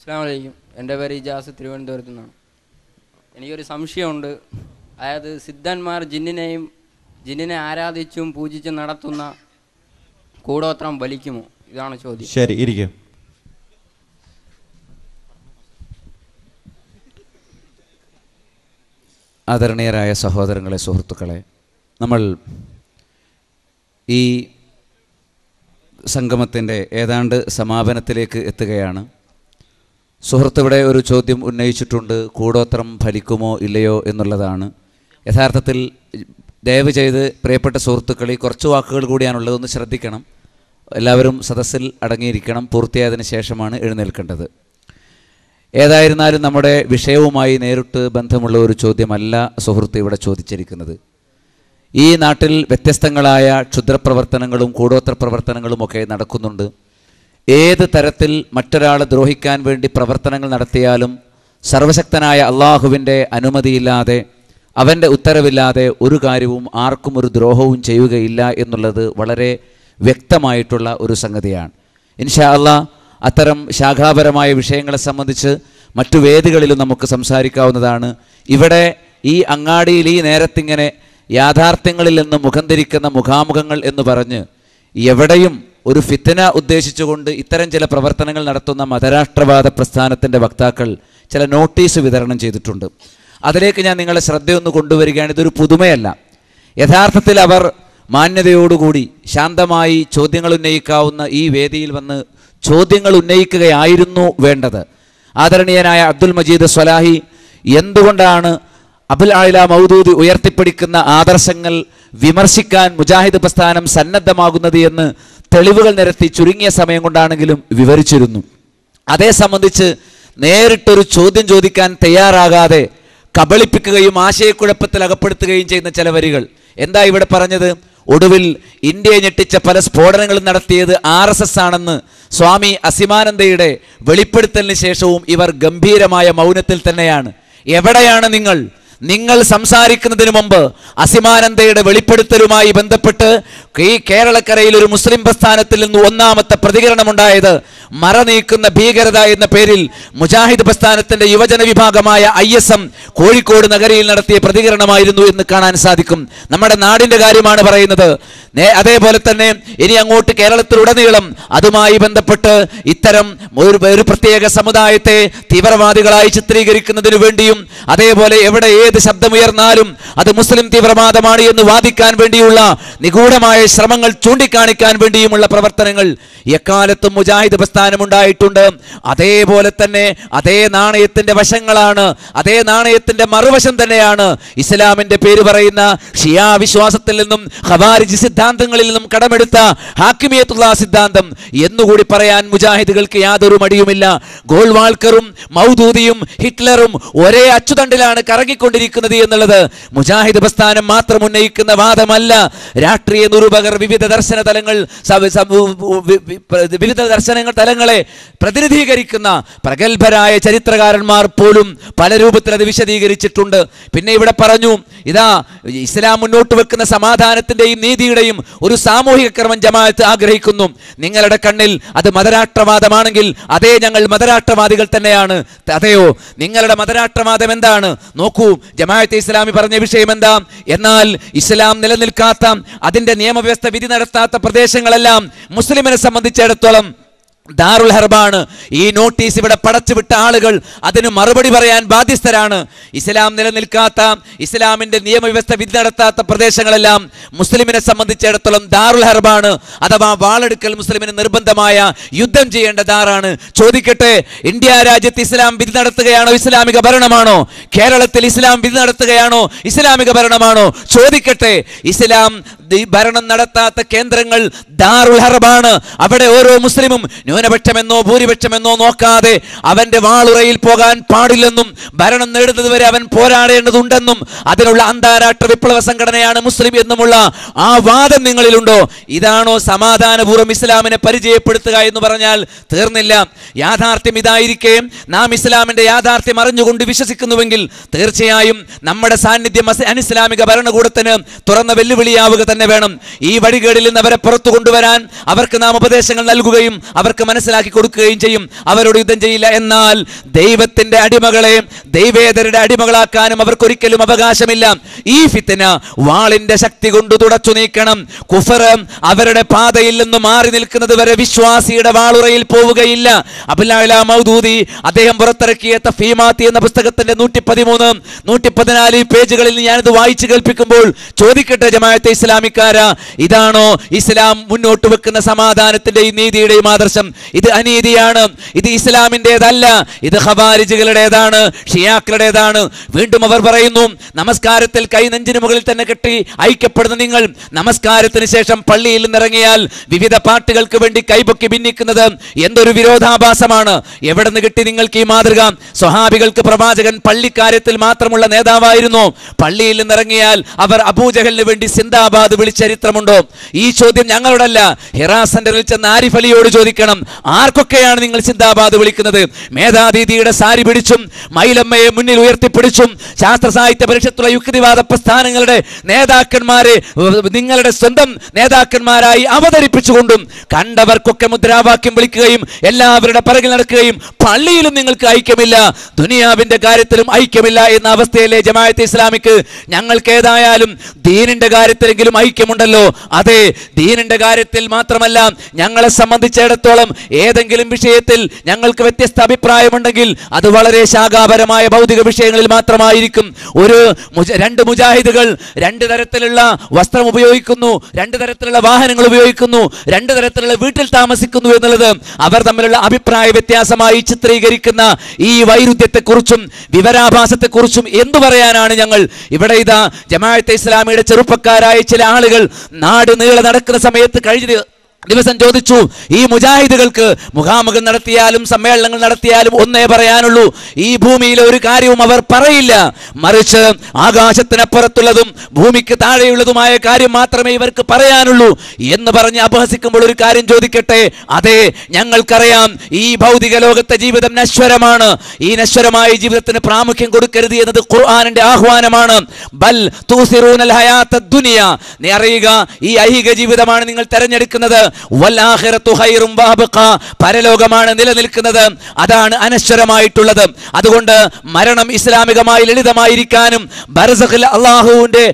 അസ്സാം വലൈക്കും എന്റെ പേര് ഇജാസ് തിരുവനന്തപുരത്തു നിന്നാണ്. എനിക്കൊരു സംശയമുണ്ട്. അതായത് സിദ്ധന്മാർ ജിന്നിനെയും ജിന്നിനെ ആരാധിച്ചും പൂജിച്ചും നടത്തുന്ന കൂടോത്രം വലിക്കുമോ? ഇതാണ് ചോദ്യം. ശരി ഇരിക്കും. ആദരണീയരായ സഹോദരങ്ങളെ സുഹൃത്തുക്കളെ നമ്മൾ ഈ സംഗമത്തിന്റെ ഏതാണ്ട് സമാപനത്തിലേക്ക് എത്തുകയാണ്. സുഹൃത്ത് ഇവിടെ ഒരു ചോദ്യം ഉന്നയിച്ചിട്ടുണ്ട് കൂടോത്രം ഫലിക്കുമോ ഇല്ലയോ എന്നുള്ളതാണ്. യഥാർത്ഥത്തിൽ ദയവ് ചെയ്ത് പ്രിയപ്പെട്ട സുഹൃത്തുക്കളെ കുറച്ച് വാക്കുകൾ കൂടിയാണുള്ളത് ഒന്ന് ശ്രദ്ധിക്കണം. എല്ലാവരും സദസ്സിൽ അടങ്ങിയിരിക്കണം പൂർത്തിയായതിനു ശേഷമാണ് എഴുന്നേൽക്കേണ്ടത്. ഏതായിരുന്നാലും നമ്മുടെ വിഷയവുമായി നേരിട്ട് ബന്ധമുള്ള ഒരു ചോദ്യമല്ല സുഹൃത്ത് ഇവിടെ ചോദിച്ചിരിക്കുന്നത്. ഈ നാട്ടിൽ വ്യത്യസ്തങ്ങളായ ക്ഷുദ്രപ്രവർത്തനങ്ങളും കൂടോത്ര പ്രവർത്തനങ്ങളും ഒക്കെ നടക്കുന്നുണ്ട്. ഏത് തരത്തിൽ മറ്റൊരാളെ ദ്രോഹിക്കാൻ വേണ്ടി പ്രവർത്തനങ്ങൾ നടത്തിയാലും സർവശക്തനായ അള്ളാഹുവിന്റെ അനുമതിയില്ലാതെ അവന്റെ ഉത്തരവില്ലാതെ ഒരു കാര്യവും ആർക്കും ഒരു ദ്രോഹവും ചെയ്യുകയില്ല എന്നുള്ളത് വളരെ വ്യക്തമായിട്ടുള്ള ഒരു സംഗതിയാണ്. ഇൻഷാ അള്ളാ അത്തരം ശാഖാപരമായ വിഷയങ്ങളെ സംബന്ധിച്ച് മറ്റു വേദികളിലും നമുക്ക് സംസാരിക്കാവുന്നതാണ്. ഇവിടെ ഈ അങ്ങാടിയിൽ ഈ നേരത്തിങ്ങനെ യാഥാർത്ഥ്യങ്ങളിൽ നിന്ന് മുഖം ധരിക്കുന്ന മുഖാമുഖങ്ങൾ എന്ന് പറഞ്ഞ് എവിടെയും ഒരു ഫിത്തന ഉദ്ദേശിച്ചുകൊണ്ട് ഇത്തരം ചില പ്രവർത്തനങ്ങൾ നടത്തുന്ന മതരാഷ്ട്രവാദ പ്രസ്ഥാനത്തിന്റെ വക്താക്കൾ ചില നോട്ടീസ് വിതരണം ചെയ്തിട്ടുണ്ട്. അതിലേക്ക് ഞാൻ നിങ്ങളെ ശ്രദ്ധയൊന്ന് കൊണ്ടുവരികയാണ്. ഇതൊരു പുതുമയല്ല. യഥാർത്ഥത്തിൽ അവർ മാന്യതയോടുകൂടി ശാന്തമായി ചോദ്യങ്ങൾ ഉന്നയിക്കാവുന്ന ഈ വേദിയിൽ വന്ന് ചോദ്യങ്ങൾ ഉന്നയിക്കുകയായിരുന്നു വേണ്ടത്. ആദരണീയനായ അബ്ദുൽ മജീദ് സ്വലാഹി എന്തുകൊണ്ടാണ് അബുൽ ആയില മൗദൂദി ഉയർത്തിപ്പിടിക്കുന്ന ആദർശങ്ങൾ വിമർശിക്കാൻ മുജാഹിദ് പ്രസ്ഥാനം സന്നദ്ധമാകുന്നത് എന്ന് തെളിവുകൾ നിരത്തി ചുരുങ്ങിയ സമയം കൊണ്ടാണെങ്കിലും വിവരിച്ചിരുന്നു. അതേ സംബന്ധിച്ച് നേരിട്ടൊരു ചോദ്യം ചോദിക്കാൻ തയ്യാറാകാതെ കബളിപ്പിക്കുകയും ആശയക്കുഴപ്പത്തിൽ അകപ്പെടുത്തുകയും ചെയ്യുന്ന ചില വരികൾ. എന്താ ഇവിടെ പറഞ്ഞത്? ഒടുവിൽ ഇന്ത്യയെ ഞെട്ടിച്ച പല സ്ഫോടനങ്ങളും നടത്തിയത് ആർ എസ് എസ് ആണെന്ന് സ്വാമി അസിമാനന്ദയുടെ വെളിപ്പെടുത്തലിന് ശേഷവും ഇവർ ഗംഭീരമായ മൗനത്തിൽ തന്നെയാണ്. എവിടെയാണ് നിങ്ങൾ? നിങ്ങൾ സംസാരിക്കുന്നതിന് മുമ്പ് അസിമാനന്ദയുടെ വെളിപ്പെടുത്തലുമായി ബന്ധപ്പെട്ട് ഈ കേരളക്കരയിൽ ഒരു മുസ്ലിം പ്രസ്ഥാനത്തിൽ നിന്ന് ഒന്നാമത്തെ പ്രതികരണമുണ്ടായത് മറ നീക്കുന്ന ഭീകരത എന്ന പേരിൽ മുജാഹിദ് പ്രസ്ഥാനത്തിന്റെ യുവജന വിഭാഗമായ ഐ എസ് എം കോഴിക്കോട് നഗരിയിൽ നടത്തിയ പ്രതികരണമായിരുന്നു എന്ന് കാണാൻ സാധിക്കും. നമ്മുടെ നാടിന്റെ കാര്യമാണ് പറയുന്നത്. അതേപോലെ തന്നെ ഇനി അങ്ങോട്ട് കേരളത്തിലുടനീളം അതുമായി ബന്ധപ്പെട്ട് ഇത്തരം ഒരു പ്രത്യേക സമുദായത്തെ തീവ്രവാദികളായി ചിത്രീകരിക്കുന്നതിനു വേണ്ടിയും അതേപോലെ എവിടെ ഏത് ശബ്ദമുയർന്നാലും അത് മുസ്ലിം തീവ്രവാദമാണ് എന്ന് വാദിക്കാൻ വേണ്ടിയുള്ള നിഗൂഢമായ ശ്രമങ്ങൾ ചൂണ്ടിക്കാണിക്കാൻ വേണ്ടിയുമുള്ള പ്രവർത്തനങ്ങൾ എക്കാലത്തും മുജാഹിദ് പ്രസ്ഥാനം ഉണ്ടായിട്ടുണ്ട് അതേപോലെ തന്നെ അതേ നാണയത്തിന്റെ വശങ്ങളാണ് അതേ നാണയത്തിന്റെ മറുവശം തന്നെയാണ് ഇസ്ലാമിന്റെ പേര് പറയുന്ന ഷിയാ വിശ്വാസത്തിൽ നിന്നും ഖവാരിജ് സിദ്ധാന്തങ്ങളിൽ നിന്നും കടമെടുത്ത ഹാക്കിമിയത്തുള്ള സിദ്ധാന്തം. എന്നുകൂടി പറയാൻ മുജാഹിദുകൾക്ക് യാതൊരു മടിയുമില്ല. ഗോൾവാൾക്കറും മൗദൂദിയും ഹിറ്റ്ലറും ഒരേ അച്ചുതണ്ടിലാണ് കറങ്ങിക്കൊണ്ടിരിക്കുന്നത് എന്നുള്ളത് മുജാഹിദ് പ്രസ്ഥാനം മാത്രം ഉന്നയിക്കുന്ന വാദമല്ല. രാഷ്ട്രീയ നിരൂപകർ വിവിധ ദർശന തലങ്ങൾ വിവിധ ദർശനങ്ങൾ തലങ്ങളെ പ്രതിനിധീകരിക്കുന്ന പ്രഗത്ഭരായ ചരിത്രകാരന്മാർ പോലും പല രൂപത്തിൽ അത് വിശദീകരിച്ചിട്ടുണ്ട്. പിന്നെ ഇവിടെ പറഞ്ഞു ഇതാ ഇസ്ലാം മുന്നോട്ട് വെക്കുന്ന സമാധാനത്തിന്റെയും നീതിയുടെയും ഒരു സാമൂഹിക ക്രമം ജമാഅത്ത് ആഗ്രഹിക്കുന്നു. നിങ്ങളുടെ കണ്ണിൽ അത് മതരാഷ്ട്രവാദമാണെങ്കിൽ അതേ ഞങ്ങൾ മതരാഷ്ട്രവാദികൾ തന്നെയാണ്. അതെയോ? നിങ്ങളുടെ മതരാഷ്ട്രവാദം എന്താണ്? നോക്കൂ ജമാഅത്തെ ഇസ്ലാമി പറഞ്ഞ വിഷയം എന്താ? എന്നാൽ ഇസ്ലാം നിലനിൽക്കാത്ത അതിന്റെ നിയമവ്യവസ്ഥ വിധി നടത്താത്ത പ്രദേശങ്ങളെല്ലാം മുസ്ലിമിനെ സംബന്ധിച്ചിടത്തോളം ദാറുൽ ഹർബാണ് ഈ നോട്ടീസ് ഇവിടെ പടച്ചുവിട്ട ആളുകൾ അതിന് മറുപടി പറയാൻ ബാധ്യസ്ഥരാണ്. ഇസ്ലാം നിലനിൽക്കാത്ത ഇസ്ലാമിന്റെ നിയമവ്യവസ്ഥ വിധി നടത്താത്ത പ്രദേശങ്ങളെല്ലാം മുസ്ലിമിനെ സംബന്ധിച്ചിടത്തോളം ദാറുൽ ഹർബാണ് അഥവാ വാളെടുക്കൽ മുസ്ലിമിന് നിർബന്ധമായ യുദ്ധം ചെയ്യേണ്ട ദാറാണ്. ചോദിക്കട്ടെ ഇന്ത്യ രാജ്യത്ത് ഇസ്ലാം വിധി നടത്തുകയാണോ ഇസ്ലാമിക ഭരണമാണോ? കേരളത്തിൽ ഇസ്ലാം വിധി നടത്തുകയാണോ ഇസ്ലാമിക ഭരണമാണോ? ചോദിക്കട്ടെ ഇസ്ലാം ഭരണം നടത്താത്ത കേന്ദ്രങ്ങൾ ദാറുൽ ഹർബാണ്. അവിടെ ഓരോ മുസ്ലിമും ന്യൂനപക്ഷമെന്നോ ഭൂരിപക്ഷമെന്നോ നോക്കാതെ അവന്റെ വാളുറയിൽ പോകാൻ പാടില്ലെന്നും ഭരണം നേടുന്നതുവരെ അവൻ പോരാടേണ്ടതുണ്ടെന്നും അതിനുള്ള അന്താരാഷ്ട്ര വിപ്ലവ സംഘടനയാണ് മുസ്ലിം എന്നുമുള്ള ആ വാദം നിങ്ങളിലുണ്ടോ? ഇതാണോ സമാധാനപൂർവം ഇസ്ലാമിനെ പരിചയപ്പെടുത്തുക എന്ന് പറഞ്ഞാൽ തീർന്നില്ല. യാഥാർത്ഥ്യം ഇതായിരിക്കെ. നാം ഇസ്ലാമിന്റെ യാഥാർത്ഥ്യം അറിഞ്ഞുകൊണ്ട് വിശ്വസിക്കുന്നുവെങ്കിൽ തീർച്ചയായും നമ്മുടെ സാന്നിധ്യം അനിസ്ലാമിക ഭരണകൂടത്തിന് തുറന്ന വെല്ലുവിളിയാവുക തന്നെ വേണം. ഈ വഴികേടിൽ നിന്ന് അവരെ പുറത്തു കൊണ്ടുവരാൻ അവർക്ക് നാം ഉപദേശങ്ങൾ നൽകുകയും അവർക്ക് അവർക്ക് മനസ്സിലാക്കി കൊടുക്കുകയും ചെയ്യും. അവരോട് യുദ്ധം ചെയ്യില്ല. എന്നാൽ ദൈവത്തിന്റെ അടിമകളെ ദൈവേതരുടെ അടിമകളാക്കാനും അവർക്കൊരിക്കലും അവകാശമില്ല. ഈ ഫിത്തന വാളിന്റെ ശക്തി കൊണ്ട് തുടച്ചു നീക്കണം. കുഫർ അവരുടെ പാതയിൽ നിന്ന് മാറി നിൽക്കുന്നത് വരെ വിശ്വാസിയുടെ വാളുറയിൽ പോവുകയില്ല. അബുല്ല മൗദൂദി അദ്ദേഹം പുറത്തിറക്കിയ തഫീമാത്തി എന്ന പുസ്തകത്തിന്റെ നൂറ്റി പതിമൂന്ന് നൂറ്റി പതിനാല് പേജുകളിൽ ഞാനിത് വായിച്ചു കേൾപ്പിക്കുമ്പോൾ ചോദിക്കട്ടെ ജമാഅത്തെ ഇസ്ലാമിക്കാര ഇതാണോ ഇസ്ലാം മുന്നോട്ട് വെക്കുന്ന സമാധാനത്തിന്റെയും നീതിയുടെയും ആദർശം? ഇത് അനീതിയാണ് ഇത് ഇസ്ലാമിന്റെതല്ല ഇത് ഖവാരിജുകളുടേതാണ് ഷിയാക്കളുടേതാണ്. വീണ്ടും അവർ പറയുന്നു നമസ്കാരത്തിൽ കൈ നെഞ്ചിന് മുകളിൽ തന്നെ കെട്ടി ഐക്യപ്പെടുന്ന നിങ്ങൾ നമസ്കാരത്തിന് ശേഷം പള്ളിയിൽ നിന്നിറങ്ങിയാൽ വിവിധ പാട്ടുകൾക്ക് വേണ്ടി കൈപൊക്കി ഭിന്നിക്കുന്നത് എന്തൊരു വിരോധാഭാസമാണ്. എവിടെ നിന്ന് കിട്ടി നിങ്ങൾക്ക് ഈ മാതൃക? സ്വഹാബികൾക്ക് പ്രവാചകൻ പള്ളിക്കാര്യത്തിൽ മാത്രമുള്ള നേതാവായിരുന്നു. പള്ളിയിൽ നിന്നിറങ്ങിയാൽ അവർ അബൂജഹലിന് വേണ്ടി സിന്ദാബാദ് വിളിച്ച ചരിത്രമുണ്ടോ ഈ ചോദ്യം ഞങ്ങളോടല്ല ഹിറാ സെന്ററിൽ ചെന്ന് ചോദിക്കണം. ആർക്കൊക്കെയാണ് നിങ്ങൾ ചിന്താബാധ വിളിക്കുന്നത്? മേധാതിഥിയുടെ സാരി പിടിച്ചും മൈലമ്മയെ മുന്നിൽ ഉയർത്തിപ്പിടിച്ചും ശാസ്ത്ര സാഹിത്യ പരിഷത്തുള്ള യുക്തിവാദ പ്രസ്ഥാനങ്ങളുടെ നേതാക്കന്മാരെ നിങ്ങളുടെ സ്വന്തം നേതാക്കന്മാരായി അവതരിപ്പിച്ചുകൊണ്ടും കണ്ടവർക്കൊക്കെ മുദ്രാവാക്യം വിളിക്കുകയും എല്ലാവരുടെ പിറകിൽ നടക്കുകയും പള്ളിയിലും നിങ്ങൾക്ക് ഐക്യമില്ല ദുനിയാവിന്റെ കാര്യത്തിലും ഐക്യമില്ല എന്ന അവസ്ഥയിലെ ജമാഅത്തെ ഇസ്ലാമിക്ക്. ഞങ്ങൾക്ക് ഏതായാലും ദീനിന്റെ കാര്യത്തിലെങ്കിലും ഐക്യമുണ്ടല്ലോ. അതെ ദീനിന്റെ കാര്യത്തിൽ മാത്രമല്ല ഞങ്ങളെ സംബന്ധിച്ചിടത്തോളം ഏതെങ്കിലും വിഷയത്തിൽ ഞങ്ങൾക്ക് വ്യത്യസ്ത അഭിപ്രായമുണ്ടെങ്കിൽ അത് വളരെ ശാഖാപരമായ ഭൗതിക വിഷയങ്ങളിൽ മാത്രമായിരിക്കും. ഒരു രണ്ട് മുജാഹിദുകൾ രണ്ട് തരത്തിലുള്ള വസ്ത്രം ഉപയോഗിക്കുന്നു രണ്ട് തരത്തിലുള്ള വാഹനങ്ങൾ ഉപയോഗിക്കുന്നു രണ്ട് തരത്തിലുള്ള വീട്ടിൽ താമസിക്കുന്നു എന്നുള്ളത് അവർ തമ്മിലുള്ള അഭിപ്രായ വ്യത്യാസമായി ചിത്രീകരിക്കുന്ന ഈ വൈരുദ്ധ്യത്തെക്കുറിച്ചും വിവരാഭാസത്തെക്കുറിച്ചും എന്തു പറയാനാണ് ഞങ്ങൾ? ഇവിടെ ഇതാ ജമാഅത്തെ ഇസ്ലാമിയുടെ ചെറുപ്പക്കാരായ ചില ആളുകൾ നാട് നീളെ നടക്കുന്ന സമയത്ത് കഴിഞ്ഞ ദിവസം ചോദിച്ചു ഈ മുജാഹിദുകൾക്ക് മുഖാമുഖം നടത്തിയാലും സമ്മേളനങ്ങൾ നടത്തിയാലും ഒന്നേ പറയാനുള്ളൂ. ഈ ഭൂമിയിലെ ഒരു കാര്യവും അവർ പറയില്ല. മറിച്ച് ആകാശത്തിനപ്പുറത്തുള്ളതും ഭൂമിക്ക് താഴെയുള്ളതുമായ കാര്യം മാത്രമേ ഇവർക്ക് പറയാനുള്ളൂ. എന്ന് പറഞ്ഞ് അപഹസിക്കുമ്പോൾ ഒരു കാര്യം ചോദിക്കട്ടെ? അതെ ഞങ്ങൾക്കറിയാം. ഈ ഭൗതിക ലോകത്തെ ജീവിതം നശ്വരമാണ്. ഈ നശ്വരമായ ജീവിതത്തിന് പ്രാമുഖ്യം കൊടുക്കരുത് എന്നത് ഖുർആാനിന്റെ ആഹ്വാനമാണ്. ബൽ അറിയുക ഈ ഐഹിക ജീവിതമാണ് നിങ്ങൾ തെരഞ്ഞെടുക്കുന്നത്. പരലോകമാണ് നിലനിൽക്കുന്നത്. അതാണ് അനശ്വരമായിട്ടുള്ളത്. അതുകൊണ്ട് മരണം ഇസ്ലാമികമായി ലളിതമായിരിക്കാനും ബർസഖിൽ അള്ളാഹുവിന്റെ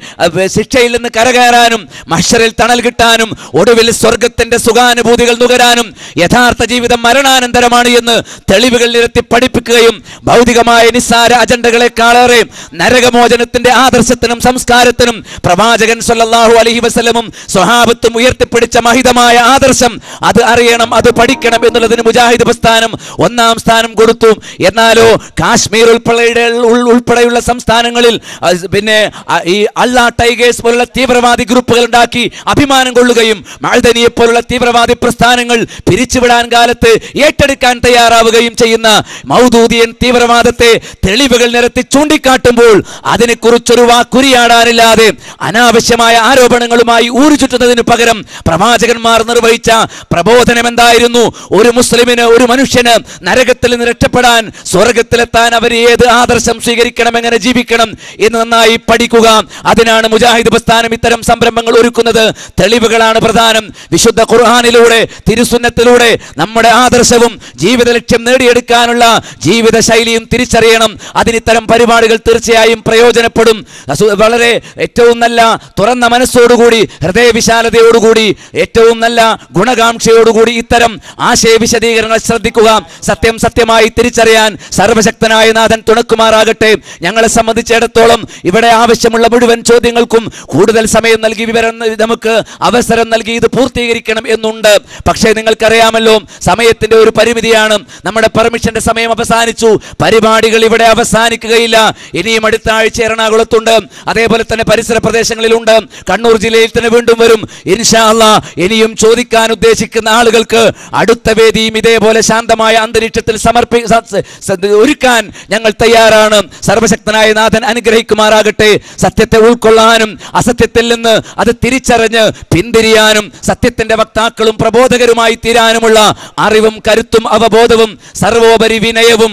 ശിക്ഷയിൽ നിന്ന് കരകയറാനും മഷറിൽ തണൽ കിട്ടാനും ഒടുവിൽ സ്വർഗത്തിന്റെ സുഖാനുഭൂതികൾ നുകരാനും യഥാർത്ഥ ജീവിതം മരണാനന്തരമാണ് എന്ന് തെളിവുകൾ നിരത്തി പഠിപ്പിക്കുകയും ഭൗതികമായ നിസ്സാര അജണ്ടകളെക്കാളേറെ നരകമോചനത്തിന്റെ ആദർശത്തിനും സംസ്കാരത്തിനും പ്രവാചകൻ സല്ലല്ലാഹു അലഹി വസ്ലമും സ്വഹാബത്തും ഉയർത്തിപ്പിടിച്ച മഹിതമായ ആദർശം. അത് അറിയണം അത് പഠിക്കണം എന്നുള്ളതിന് മുജാഹിദ് പ്രസ്ഥാനം ഒന്നാം സ്ഥാനം കൊടുത്തു. എന്നാലോ കാശ്മീർ ഉൾപ്പെടെ ഉൾ- ഉൾപ്പെടെയുള്ള സംസ്ഥാനങ്ങളിൽ പിന്നെ ഈ അള്ളാ ടൈഗേഴ്സ് പോലുള്ള തീവ്രവാദി ഗ്രൂപ്പുകൾ ഉണ്ടാക്കി അഭിമാനം കൊള്ളുകയും മാൾദനിയെ പോലുള്ള തീവ്രവാദി പ്രസ്ഥാനങ്ങൾ പിരിച്ചുവിടാൻ കാലത്ത് ഏറ്റെടുക്കാൻ തയ്യാറാവുകയും ചെയ്യുന്ന മൗദൂദിയൻ തീവ്രവാദത്തെ തെളിവുകൾ നിരത്തി ചൂണ്ടിക്കാട്ടുമ്പോൾ അതിനെക്കുറിച്ചൊരു വാക്കുരിയാടാനില്ലാതെ അനാവശ്യമായ ആരോപണങ്ങളുമായി ഊരുചുറ്റുന്നതിന് പകരം പ്രവാചകന്മാർ നിർവഹിച്ച പ്രബോധനം എന്തായിരുന്നു ഒരു മുസ്ലിമിന് ഒരു മനുഷ്യന് നരകത്തിൽ നിന്ന് രക്ഷപ്പെടാൻ സ്വർഗത്തിലെത്താൻ അവർ ഏത് ആദർശം സ്വീകരിക്കണം എങ്ങനെ ജീവിക്കണം എന്ന് നന്നായി പഠിക്കുക. അതിനാണ് മുജാഹിദ് പ്രസ്ഥാനം ഇത്തരം സംരംഭങ്ങൾ ഒരുക്കുന്നത്. തെളിവുകളാണ് പ്രധാനം. വിശുദ്ധ ഖുർഹാനിലൂടെ തിരുസുന്നത്തിലൂടെ നമ്മുടെ ആദർശവും ജീവിത ലക്ഷ്യം നേടിയെടുക്കാനുള്ള ജീവിത ശൈലിയും തിരിച്ചറിയണം. അതിന് ഇത്തരം പരിപാടികൾ തീർച്ചയായും പ്രയോജനപ്പെടും. വളരെ ഏറ്റവും നല്ല തുറന്ന മനസ്സോടുകൂടി ഹൃദയവിശാലതയോടുകൂടി ഏറ്റവും നല്ല ഗുണകാംക്ഷയോടുകൂടി ഇത്തരം ആശയ വിശദീകരണങ്ങൾ ശ്രദ്ധിക്കുക. സത്യം സത്യമായി തിരിച്ചറിയാൻ സർവശക്തനായ നാഥൻ തുണക്കുമാറാകട്ടെ. ഞങ്ങളെ സംബന്ധിച്ചിടത്തോളം ഇവിടെ ആവശ്യമുള്ള മുഴുവൻ ചോദ്യങ്ങൾക്കും കൂടുതൽ സമയം നൽകി വിവരം നമുക്ക് അവസരം നൽകി ഇത് പൂർത്തീകരിക്കണം എന്നുണ്ട്. പക്ഷേ നിങ്ങൾക്കറിയാമല്ലോ സമയത്തിന്റെ ഒരു പരിമിതിയാണ്. നമ്മുടെ പെർമിഷന്റെ സമയം അവസാനിച്ചു. പരിപാടികൾ ഇവിടെ അവസാനിക്കുകയില്ല. ഇനിയും അടുത്ത ആഴ്ച എറണാകുളത്തുണ്ട്. അതേപോലെ തന്നെ പരിസര പ്രദേശങ്ങളിലുണ്ട്. കണ്ണൂർ ജില്ലയിൽ തന്നെ വീണ്ടും വരും. ഇൻഷാല്ല ഇനിയും ഇനിയും ചോദിക്കാൻ ഉദ്ദേശിക്കുന്ന ആളുകൾക്ക് അടുത്ത വേദിയും ഇതേപോലെ ശാന്തമായ അന്തരീക്ഷത്തിൽ സമർപ്പി ഒരുക്കാൻ ഞങ്ങൾ തയ്യാറാണ്. സർവശക്തനായ നാഥൻ അനുഗ്രഹിക്കുമാറാകട്ടെ. സത്യത്തെ ഉൾക്കൊള്ളാനും അസത്യത്തിൽ നിന്ന് അത് തിരിച്ചറിഞ്ഞ് പിന്തിരിയാനും സത്യത്തിന്റെ വക്താക്കളും പ്രബോധകരുമായി തീരാനുമുള്ള അറിവും കരുത്തും അവബോധവും സർവോപരി വിനയവും